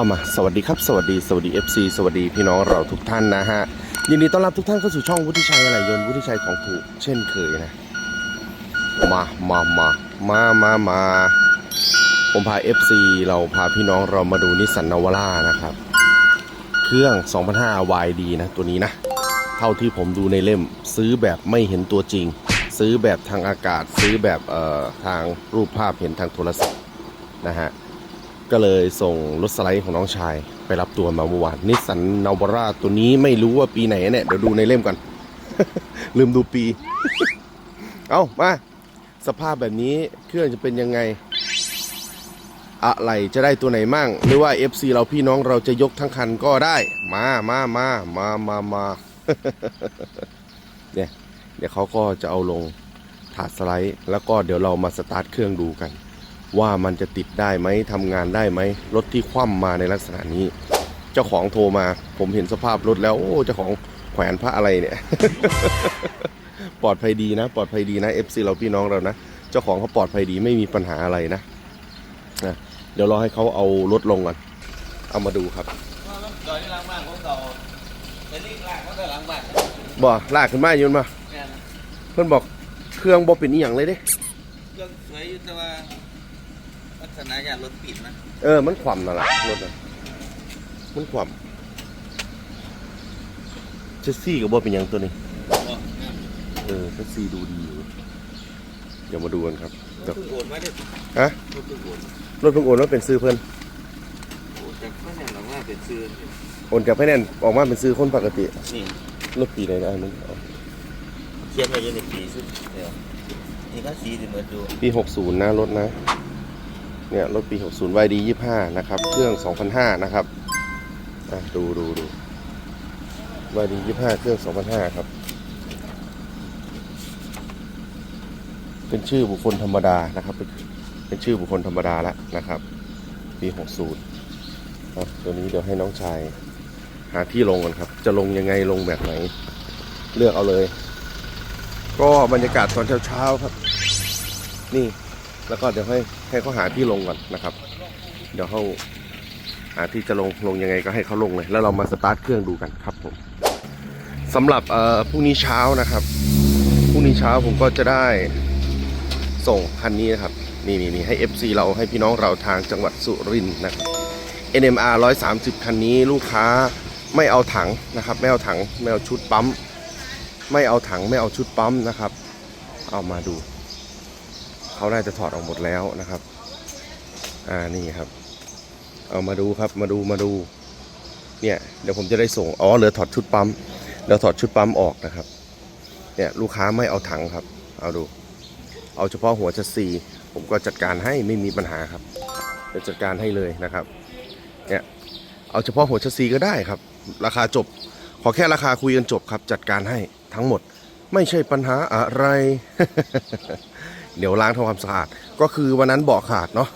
เอามาสวัสดีครับ สวัสดีสวัสดี FC สวัสดีพี่น้องเราทุกท่านนะฮะยินดีต้อนรับทุกท่านเข้าสู่ช่องวุฒิชัยอะไรยนต์วุฒิชัยของถูกเช่นเคยนะ มามามามามามาผมพา FC เราพาพี่น้องเรามาดูนิสสันนาวาร่านะครับ เครื่อง 2005 YD นะ ตัวนี้นะ เท่าที่ผมดูในเล่มซื้อแบบไม่เห็นตัวจริง ซื้อแบบทางอากาศ ซื้อแบบเอ่อทางรูปภาพเห็นทางโทรศัพท์นะฮะ ก็เลยส่งรถสไลด์ของน้องชายไปรับตัวมาเมื่อวานนิสสันนาวาร่าตัวนี้ไม่รู้ว่าปีไหนเนี่ย เดี๋ยวดูในเล่มก่อน ลืมดูปี เอามา สภาพแบบนี้เครื่องจะเป็นยังไง อะไรจะได้ตัวไหนมั่ง หรือว่า FC เราพี่น้องเราจะยกทั้งคันก็ได้ มามามามามามาเนี่ยเดี๋ยวเขาก็จะเอาลงถาดสไลด์ แล้วก็เดี๋ยวเรามาสตาร์ทเครื่องดูกัน ว่ามันจะติดได้ไหมทำงานได้ไหมรถที่คว่ำมาในลักษณะนี้ เจ้าของโทรมา ผมเห็นสภาพรถแล้ว โอ้เจ้าของแขวนพระอะไรเนี่ย ปลอดภัยดีนะ ปลอดภัยดีนะ FC เราพี่น้องเรานะ เจ้าของเขาปลอดภัยดีไม่มีปัญหาอะไรนะนะเดี๋ยวรอให้เขาเอารถลงก่อนเอามาดูครับว่ามันจอยที่ล้างบ้านของเราเป็นลิงล่างเขาก็ล้างบ้านบ่ลากขึ้นมาอยู่มาเพื่อนบอกเครื่องบ่เป็นอีหยังเลยเด้เครื่องสวยอยู่แต่ว่า ษณะอย่างรถปิดนะเออ มันขวำนั่นแหละรถน่ะมันขวำเชสซี่กับบ่เป็นหยังตัวนี้ บอกเนี่ยเออเชสซี่ดูดีอยู่เดี๋ยวมาดูกันครับรถเพิ่งโอนมาเด็ดฮะรถเพิ่งโอนรถเพิ่งโอนว่าเป็นซื้อเพิ่นโอ้แต่ไม่แน่หรอกว่าเป็นซื้อโอนจากไฟแนนซ์ออกมาเป็นซื้อคนปกตินี่รถปีไหนนะอันนั้นเอาเขียนไว้อยู่ในปีสุดเดียวนี่ก็สีสิเหมือนดูปี60นะรถนะ เนี่ยรถปี 60 YD 25 นะครับ เครื่อง 2005 นะครับอะดูดูดู YD 25 เครื่อง 2005 ครับ เป็นชื่อบุคคลธรรมดานะครับ เป็นชื่อบุคคลธรรมดาแล้วนะครับ ปี 60ครับตัวนี้เดี๋ยวให้น้องชาย หาที่ลงกันครับ จะลงยังไงลงแบบไหน เลือกเอาเลย ก็บรรยากาศตอนเช้าๆครับ นี่แล้วก็เดี๋ยวให้ ให้เขาหาที่ลงก่อนนะครับ เดี๋ยวเขาหาที่จะลงลงยังไงก็ให้เขาลงเลย แล้วเรามาสตาร์ทเครื่องดูกันครับผมสำหรับเอ่อพรุ่งนี้เช้านะครับพรุ่งนี้เช้าผมก็จะได้ส่งคันนี้นะครับนี่นี่นี่ให้ FC เราให้พี่น้องเราทางจังหวัดสุรินทร์นะครับ NMR 130 คันนี้ลูกค้าไม่เอาถังนะครับ ไม่เอาถังไม่เอาชุดปั๊ม ไม่เอาถังไม่เอาชุดปั๊มนะครับ เอามาดู เขาน่าจะถอดออกหมดแล้วนะครับ อ่านี่ครับ เอามาดูครับมาดูมาดู เนี่ยเดี๋ยวผมจะได้ส่งอ๋อเหลือถอดชุดปั๊มเดี๋ยวถอดชุดปั๊มออกนะครับ เนี่ยลูกค้าไม่เอาถังครับ เอาดู เอาเฉพาะหัวชัสซีผมก็จัดการให้ไม่มีปัญหาครับเดี๋ยวจัดการให้เลยนะครับ เนี่ยเอาเฉพาะหัวชัสซีก็ได้ครับ ราคาจบ ขอแค่ราคาคุยกันจบครับ จัดการให้ทั้งหมด ไม่ใช่ปัญหาอะไร เดี๋ยวล้างทำความสะอาด ก็คือวันนั้นเบาะขาดเนาะ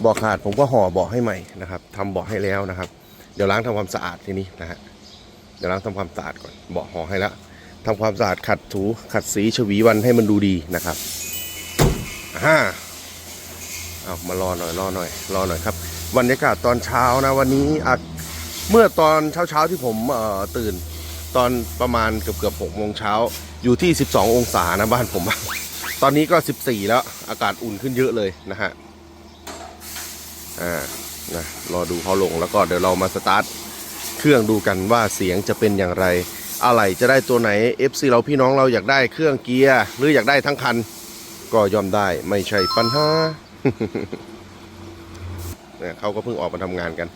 เบาะขาดผมก็ห่อเบาะให้ใหม่นะครับทำเบาะให้แล้วนะครับ เดี๋ยวล้างทำความสะอาดทีนี้นะฮะเดี๋ยวล้างทำความสะอาดก่อนเบาะห่อให้แล้วทำความสะอาดขัดถูขัดสีชวีวันให้มันดูดีนะครับอ่าเอามารอหน่อยรอหน่อยรอหน่อยครับบรรยากาศตอนเช้านะวันนี้อะเมื่อตอนเช้าเช้าๆที่ผมเอ่อตื่น ตอนประมาณเกือบเกือบหกโมงเช้าอยู่ที่ 12 องศานะบ้านผมอะ ตอนนี้ก็ 14 แล้ว อากาศอุ่นขึ้นเยอะเลยนะฮะ อ่า นะ รอดูเขาลงแล้วก็เดี๋ยวเรามาสตาร์ทเครื่องดูกันว่าเสียงจะเป็นอย่างไร อะไรจะได้ตัวไหน FC เราพี่น้องเราอยากได้เครื่องเกียร์หรืออยากได้ทั้งคัน ก็ยอมได้ไม่ใช่ปัญหาเนี่ยเขาก็เพิ่งออกมาทำงานกัน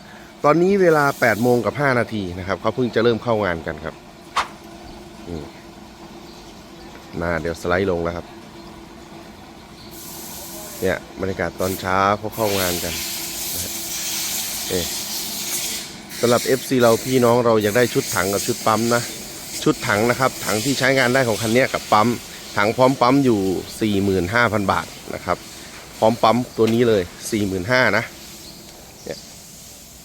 ตอนนี้เวลา8โมงกับ5นาทีนะครับเขาเพิ่งจะเริ่มเข้างานกันครับอืมมาเดี๋ยวสไลด์ลงแล้วครับ เนี่ยบรรยากาศตอนเช้าเขาเข้างานกันนะเอสำหรับ FC เราพี่น้องเราอยากได้ชุดถังกับชุดปั๊มนะ ชุดถังนะครับ ถังที่ใช้งานได้ของคันนี้กับปั๊ม ถังพร้อมปั๊มอยู่ 45,000 บาทนะครับ พร้อมปั๊มตัวนี้เลย 45,000นะเนี่ย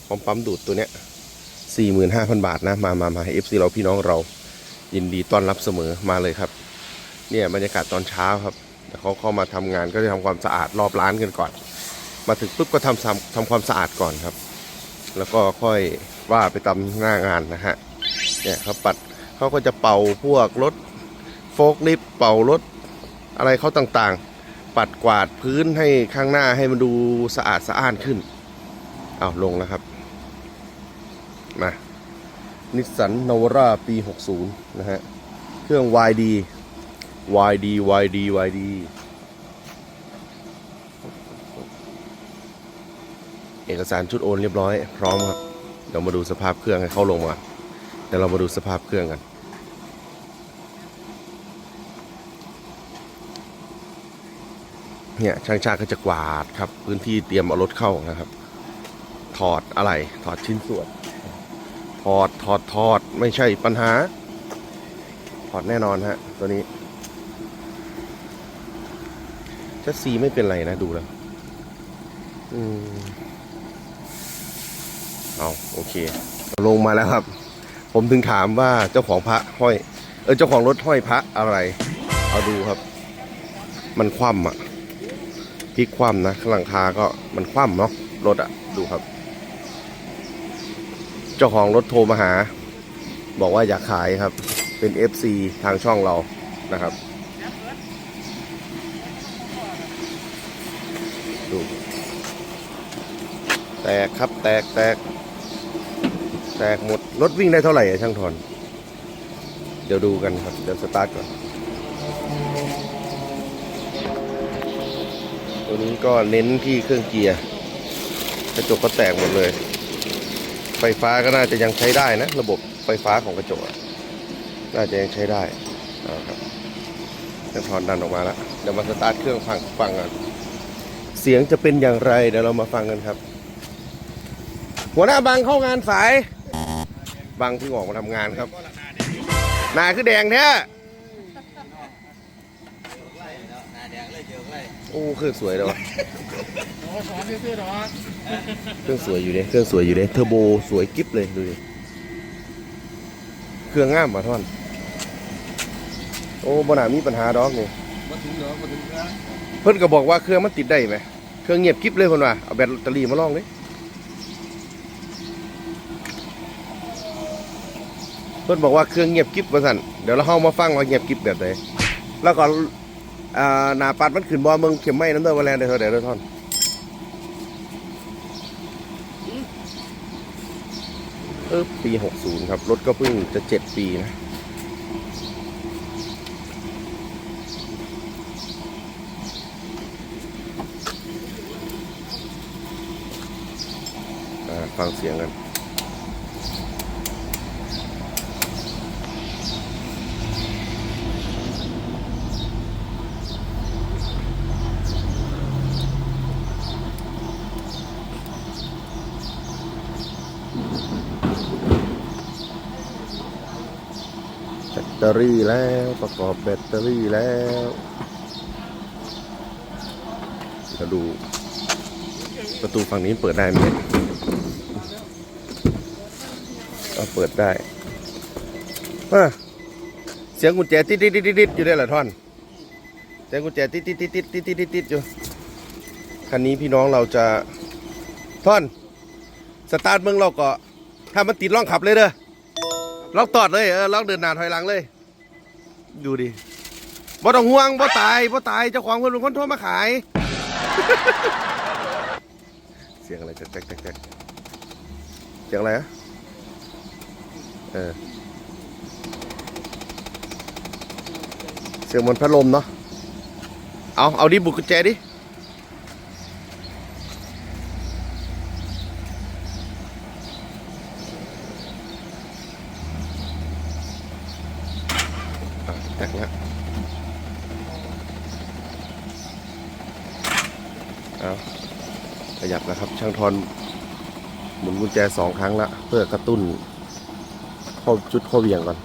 พร้อมปั๊มดูดตัวเนี้ย45,000 บาทนะ มามามา FC เราพี่น้องเรายินดีต้อนรับเสมอมาเลยครับ เนี่ยบรรยากาศตอนเช้าครับ เดี๋ยวเขาเข้ามาทำงานก็จะทำความสะอาดรอบร้านกันก่อน มาถึงปุ๊บก็ทำทำทำความสะอาดก่อนครับ แล้วก็ค่อยว่าไปตามหน้างานนะฮะเนี่ยเขาปัดเขาก็จะเป่าพวกรถโฟกลิฟเป่ารถอะไรเขาต่างๆ ปัดกวาดพื้นให้ข้างหน้าให้มันดูสะอาดสะอ้านขึ้นเอาลงแล้วครับมานิสสันนาวราปี 60 นะฮะ เครื่อง YD YD YD YD เอกสารชุดโอนเรียบร้อย พร้อมครับเดี๋ยวมาดูสภาพเครื่องให้เข้าลงมาเดี๋ยวเรามาดูสภาพเครื่องกันเนี่ยช่างชาติก็จะกวาดครับ พื้นที่เตรียมเอารถเข้านะครับ ถอดอะไรถอดชิ้นส่วน ถอดถอดถอดไม่ใช่ปัญหา ถอดแน่นอนฮะตัวนี้ ชัสซีไม่เป็นไรนะดูแล้วอืมเอาโอเค ลงมาแล้วครับ ผมถึงถามว่าเจ้าของพระห้อย เออเจ้าของรถห้อยพระอะไร เอาดูครับ มันคว่ำอะพลิกคว่ำนะหลังคาก็มันคว่ำเนาะรถอะ ดูครับ เจ้าของรถโทรมาหา บอกว่าอยากขายครับ เป็น FC ทางช่องเรานะครับ ดู แตกครับแตกแตก แตกหมด รถวิ่งได้เท่าไหร่อะช่างทอน เดี๋ยวดูกันครับ เดี๋ยวสตาร์ทก่อน ตัวนี้ก็เน้นที่เครื่องเกียร์ กระจกก็แตกหมดเลย ไฟฟ้าก็น่าจะยังใช้ได้นะ ระบบไฟฟ้าของกระจก น่าจะยังใช้ได้เอาครับช่างทอนดันออกมาแล้ว เดี๋ยวมาสตาร์ทเครื่องฟังฟังกัน เสียงจะเป็นอย่างไร เดี๋ยวเรามาฟังกันครับ หัวหน้าบังเข้างานสายบังที่งออกมาทำงานครับหนาคือแดงแท้โอ้เครื่องสวยเลยวะเครื่องสวยอยู่เด้เครื่องสวยอยู่เด้เทอร์โบสวยกิ๊บเลยดูดิเครื่องง่ามมาท่อน โอ้บนามีปัญหาดอกนี่มาถึงเหรอมาถึงแล้ว พิ่นก็บอกว่าเครื่องมันติดได้ไหมเครื่องเงียบกิ๊บเลยเพิ่นว่าเอาแบตเตอรี่มาลองดิเพิ่นบอกว่าเครื่องเงียบกิ๊บว่าสั่นเดี๋ยวเราเข้ามาฟังว่าเงียบกิ๊บแบบไหนแล้วก็อ่าหนาปัดมันขึ้นบ่เมืองเข็มไม้น้ำเด้อว่าแลนได้เท่าใดเด้อท่อนเออปี 60 ครับ รถก็เพิ่งจะ 7 ปีนะ ฟังเสียงกันแบตเตอรี่แล้วประกอบแบตเตอรี่แล้วจะดูประตูฝั่งนี้เปิดได้ไหม ก็เปิดได้เสียงกุญแจติดติดติดติดอยู่ได้เหรอท่อน เสียงกุญแจติดติดติดติดติดติดติดติดอยู่ คันนี้พี่น้องเราจะท่อน สตาร์ทเมืองเราก็ ถ้ามันติดล่องขับเลยเด้อล็อกตอดเลยเออล็อกเดินหน้าถอยหลังเลย ดูดิบ่ต้องห่วงบ่ตายบ่ตายเจ้าของเพิ่นเป็นคนโทรมาขาย เสียงอะไรแจ๊กแจ๊กแจ๊กแจ๊กเสียงอะไรอะ เออ เสียงเหมันพัดลมเนาะ เอา เอาดิบุกกุญแจดิ แตกแล้วเอาขยับนะครับ ช่างทอนหมุนกุญแจสองครั้งละ เพื่อกระตุ้น อจุดเข้าเวียงก่อน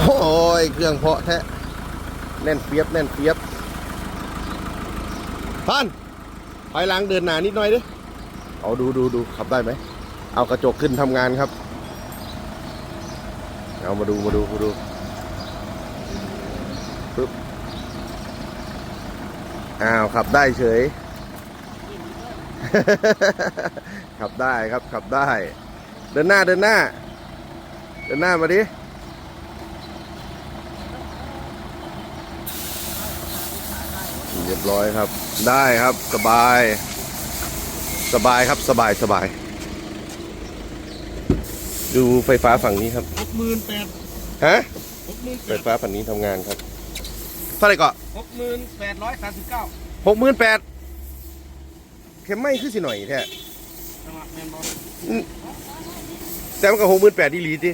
โอ้ย เครื่องเพาะแท้แน่นเฟียบแน่นเฟียบพันถอยหลังเดินหน้านิดหน่อยดิเอาดูดูดูขับได้ไหม เอากระจกขึ้นทำงานครับ เอามาดูมาดูมาดูปึ๊บอ้าวขับได้เฉย ขับได้ครับขับได้ เดินหน้าเดินหน้า เดินหน้ามาดิเรียบร้อยครับ ได้ครับสบาย สบายครับสบายสบาย ดูไฟฟ้าฝั่งนี้ครับหกหมื่นแปดฮะหกหมื่นไฟฟ้าฝั่งนี้ทำงานครับเท่าไหร่ก็หกหมื่นแปดร้อยสามสิบเก้าหกหมื่นแปดเข็มไม่ขึ้นสิหน่อยแท้จังหวะแมนบอลแต่มันก็หกหมื่นแปดดีหลีดิ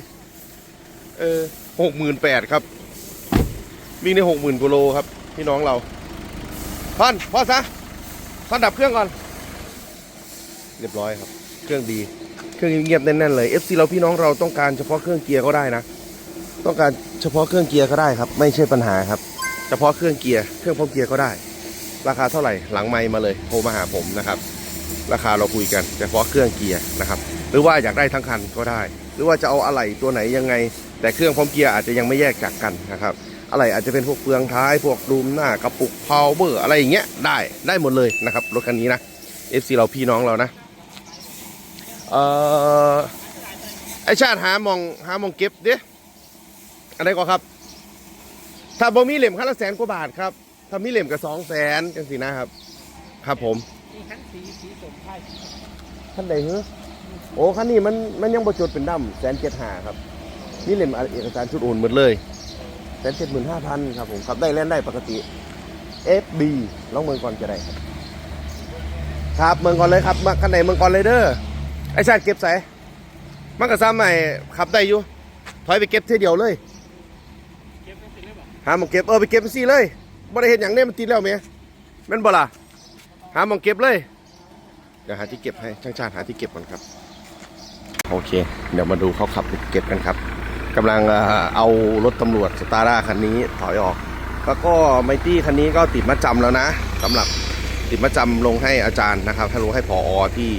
เออหกหมื่นแปดครับ วิ่งได้หกหมื่นกิโลครับ พี่น้องเราพันพอซะพันดับเครื่องก่อน เรียบร้อยครับ เครื่องดี เครื่องเงียบๆแน่นๆเลย FC เราพี่น้องเราต้องการเฉพาะเครื่องเกียร์ก็ได้นะ ต้องการเฉพาะเครื่องเกียร์ก็ได้ครับ ไม่ใช่ปัญหาครับ เฉพาะเครื่องเกียร์ เครื่องพร้อมเกียร์ก็ได้ ราคาเท่าไหร่ หลังไมค์มาเลย โทรมาหาผมนะครับ ราคาเราคุยกัน เฉพาะเครื่องเกียร์นะครับ หรือว่าอยากได้ทั้งคันก็ได้ หรือว่าจะเอาอะไหล่ตัวไหนยังไง แต่เครื่องพร้อมเกียร์อาจจะยังไม่แยกจากกันนะครับอะไหล่อาจจะเป็นพวกเฟืองท้ายพวกดูมหน้ากระปุกพาวเวอร์อะไรอย่างเงี้ยได้ได้หมดเลยนะครับรถคันนี้นะ FC เราพี่น้องเรานะเอ่อไอชาติหามองหามองเก็บดิอะไรก็ครับ ถ้าบ่มีเหล่มคันละแสนกว่าบาทครับถ้ามีเหล่มก็สองแสนจังสินะครับ ครับผมมีคันสีสีสมไทยคันใดเหรอโอ้คันนี้มันมันยังบ่จดเป็นดำแสนเจ็ดห้าครับ นี่เล่มเอกสารชุดโอนหมดเลยแสนเจ็ดหมื่นห้าพันครับผมขับได้เล่นได้ปกติ FB ลองเมืองก่อนจะได้ครับ ครับเมืองก่อนเลยครับมาคันไหนเมืองก่อนเลยเด้อไอ้ชาติเก็บใส่มันก็ซ้ำใหม่ขับได้อยู่ถอยไปเก็บเท่เดียวเลยหาหมองเก็บเออไปเก็บสิเลยบ่ได้เห็นอย่างนี้มันติดแล้วเมียแม่นบ่ล่ะหาหมองเก็บเลยเดี๋ยวหาที่เก็บให้ช่างชาติหาที่เก็บก่อนครับ โอเค เดี๋ยวมาดูเขาขับเก็บกันครับ กำลังเอ่อเอารถตำรวจสตาร์ด้าคันนี้ถอยออก แล้วก็ไมตี้คันนี้ก็ติดมาจำแล้วนะสำหรับติดมาจำลงให้อาจารย์นะครับถ้าลงให้พออที่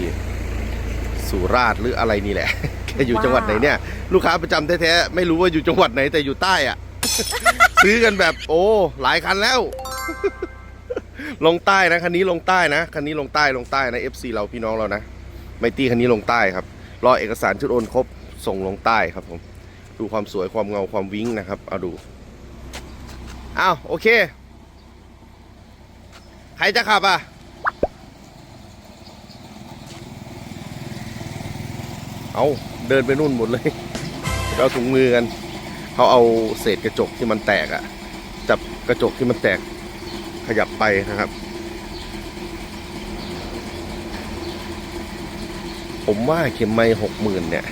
สุราษฎร์หรืออะไรนี่แหละแกอยู่จังหวัดไหนเนี่ย ลูกค้าประจำแท้ๆไม่รู้ว่าอยู่จังหวัดไหนแต่อยู่ใต้อะซื้อกันแบบโอ้หลายคันแล้ว ลงใต้นะคันนี้ลงใต้นะคันนี้ลงใต้ลงใต้นะ FC เราพี่น้องเรานะไมตี้คันนี้ลงใต้ครับรอเอกสารชุดโอนครบส่งลงใต้ครับผม ดูความสวยความเงาความวิ้งนะครับ เอาดูอ้าวโอเค ใครจะขับอะ เอาเดินไปนู่นหมดเลยเอาถุงมือกัน เขาเอาเศษกระจกที่มันแตกอะ จับกระจกที่มันแตกขยับไปนะครับ ผมว่าเข็มไม่หกหมื่นเนี่ย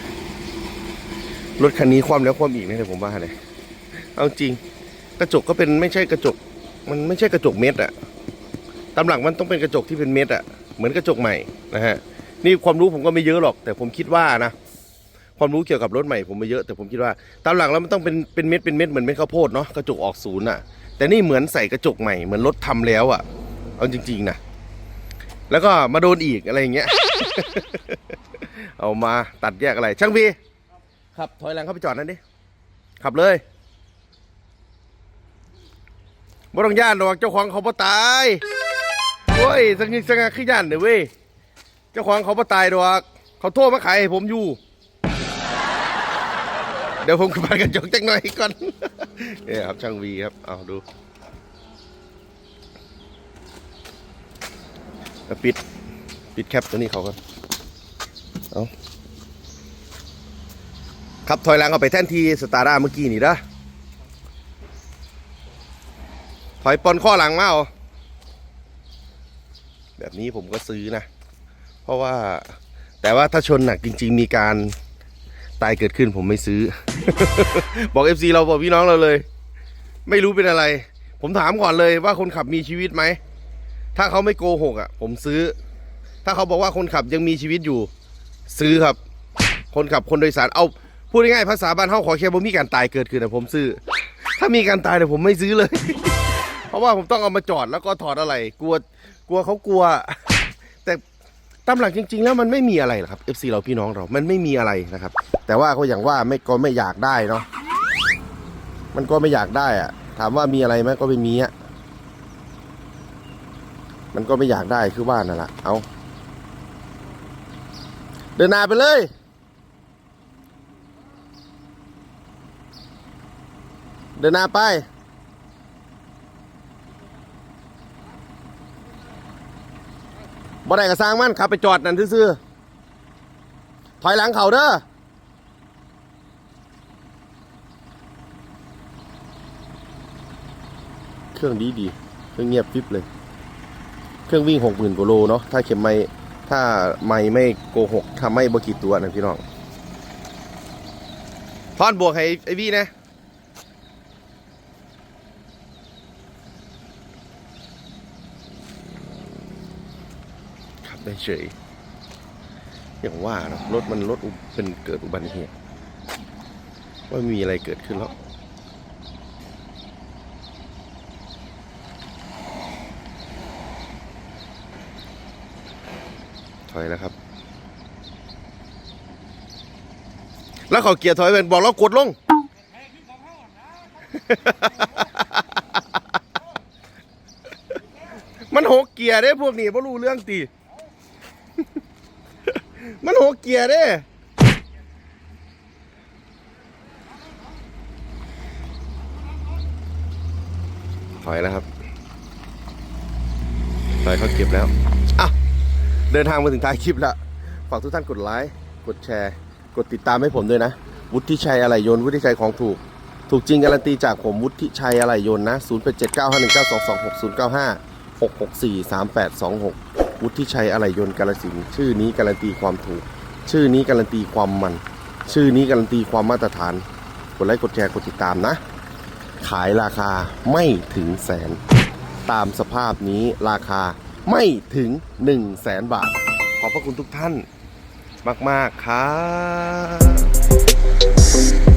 รถคันนี้ความแล้วความอีกนะเดี๋ยวผมว่าเลยเอาจริง กระจกก็เป็นไม่ใช่กระจก มันไม่ใช่กระจกเม็ดอะตามหลังมันต้องเป็นกระจกที่เป็นเม็ดอะเหมือนกระจกใหม่นะฮะนี่ความรู้ผมก็ไม่เยอะหรอก แต่ผมคิดว่านะความรู้เกี่ยวกับรถใหม่ผมไม่เยอะแต่ผมคิดว่าตามหลังแล้วมันต้องเป็นเป็นเม็ดเป็นเม็ดเหมือนเม็ดข้าวโพดเนาะกระจกออกศูนย์อะแต่นี่เหมือนใส่กระจกใหม่เหมือนรถทำแล้วอะเอาจริง ๆนะแล้วก็มาโดนอีกอะไรอย่างเงี้ย เอามาตัดแยกอะไร ช่างบี ขับถอยหลังเข้าไปจอดนั่นดิ ขับเลยบ่ต้องย่านหรอกเจ้าของเขาบ่ตายโอ้ยสังเกตสังเกตขึ้นย่านเลยเว้ย เจ้าของเขาบ่ตายดอก เขาโทษมาขายให้ผมอยู่ เดี๋ยวผมกลับกระจกจักหน่อยก่อนเนี่ยครับช่างวีครับ เอาดูปิด ปิดแคปตัวนี้เขาครับ เอา ขับถอยหลังเอาไปแท่นทีสตาร์ด้าเมื่อกี้นี่นะถอยปอนข้อหลังมาเอาแบบนี้ผมก็ซื้อนะ เพราะว่าแต่ว่าถ้าชนหนักจริง ๆ มีการตายเกิดขึ้นผมไม่ซื้อ บอก FC เราบอกพี่น้องเราเลย ไม่รู้เป็นอะไร ผมถามก่อนเลยว่าคนขับมีชีวิตไหม ถ้าเขาไม่โกหกอะ ผมซื้อ ถ้าเขาบอกว่าคนขับยังมีชีวิตอยู่ ซื้อครับ คนขับคนโดยสารเอา พูดง่ายๆภาษาบ้านเฮาขอแค่บ่มีการตายเกิดขึ้นนะผมซื้อ ถ้ามีการตายเนี่ยผมไม่ซื้อเลย เพราะว่าผมต้องเอามาจอดแล้วก็ถอดอะไร กลัวกลัวเขากลัว แต่ตามหลักจริง ๆ แล้วมันไม่มีอะไรหรอกครับ FC เราพี่น้องเรา มันไม่มีอะไรนะครับ แต่ว่าก็อย่างว่าไม่ก็ไม่อยากได้เนาะมันก็ไม่อยากได้อะถามว่ามีอะไรไหมก็ไม่มีอะมันก็ไม่อยากได้คือว่านั่นแหละเอาเดินหน้าไปเลย เดินหน้าไป บ่ได้ก็สร้างมันขับไปจอดนั่นซื่อๆถอยหลังเขาเด้อเครื่องดีดีเครื่องเงียบฟิบเลย เครื่องวิ่งหกหมื่นกว่าโลเนาะถ้าเข็มไม่ถ้าไม่ไม่โกหกทำไม่บกี่ตัวนะพี่น้องทอนบวกให้ไอวี่นะ ได้เฉย อย่างว่าเนอะรถมันรถเป็นเกิดอุบัติเหตุว่ามีอะไรเกิดขึ้นแล้วถอยแล้วครับ แล้วเขาเกียร์ถอยเป็นบอกเรากดลง มันหกเกียร์เด้พวกนี้ไม่รู้เรื่องตี มันหกเกียร์เด้ถอยแล้วครับถอยเขาเก็บแล้วอะเดินทางมาถึงท้ายคลิปแล้ว ฝากทุกท่านกดไลค์ กดแชร์ กดติดตามให้ผมด้วยนะ วุฒิชัยอะไรยนวุฒิชัยของถูก ถูกจริงการันตีจากผมวุฒิชัยอะไรยนต์นะ 0 8 7 9 5 1 9 2 2 6 0 9 5 6 6 4 3 8 2 6 วุฒิชัยอะไรยนต์กาลสินชื่อนี้การันตีความถูก ชื่อนี้การันตีความมัน ชื่อนี้การันตีความมาตรฐาน กดไลค์กดแชร์กดติดตามนะ ขายราคาไม่ถึงแสน ตามสภาพนี้ราคาไม่ถึง1 0 0 0 0แสนบาท ขอบพระคุณทุกท่าน มาก ๆ ครับ